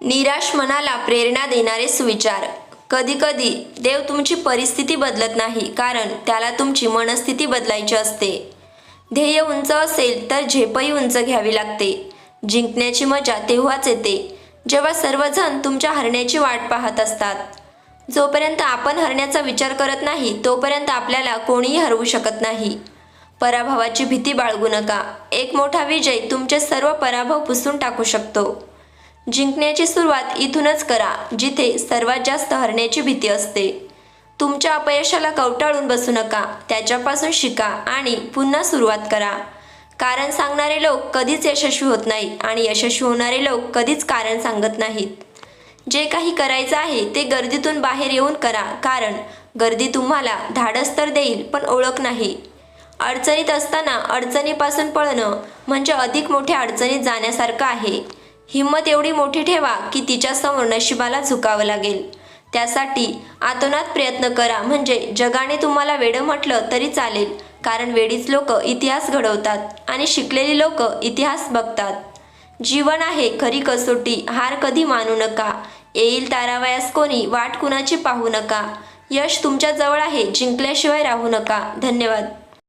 निराश मनाला प्रेरणा देणारे सुविचार. कधीकधी देव तुमची परिस्थिती बदलत नाही कारण त्याला तुमची मनस्थिती बदलायची असते. ध्येय उंच असेल तर झेपही उंच घ्यावी लागते. जिंकण्याची मजा तेव्हाच येते जेव्हा सर्वजण तुमच्या हरण्याची वाट पाहत असतात. जोपर्यंत आपण हरण्याचा विचार करत नाही तोपर्यंत आपल्याला कोणीही हरवू शकत नाही. पराभवाची भीती बाळगू नका. एक मोठा विजय तुमचे सर्व पराभव पुसून टाकू शकतो. जिंकण्याची सुरुवात इथूनच करा जिथे सर्वात जास्त हरण्याची भीती असते. तुमच्या अपयशाला कवटाळून बसू नका त्याच्यापासून शिका आणि पुन्हा सुरुवात करा. कारण सांगणारे लोक कधीच यशस्वी होत नाही आणि यशस्वी होणारे लोक कधीच कारण सांगत नाहीत. जे काही करायचं आहे ते गर्दीतून बाहेर येऊन करा कारण गर्दी तुम्हाला धाडस तर देईल पण ओळख नाही. अडचणीत असताना अडचणीपासून पळणं म्हणजे अधिक मोठ्या अडचणीत जाण्यासारखं आहे. हिंमत एवढी मोठी ठेवा की तिच्यासमोर नशिबाला झुकावं लागेल. त्यासाठी आतोनात प्रयत्न करा. म्हणजे जगाने तुम्हाला वेडं म्हटलं तरी चालेल. कारण वेडीच लोक इतिहास घडवतात आणि शिकलेली लोक इतिहास बघतात. जीवन आहे खरी कसोटी हार कधी मानू नका. येईल तारावयास कोणी वाट कुणाची पाहू नका. यश तुमच्या जवळ आहे जिंकल्याशिवाय राहू नका. धन्यवाद.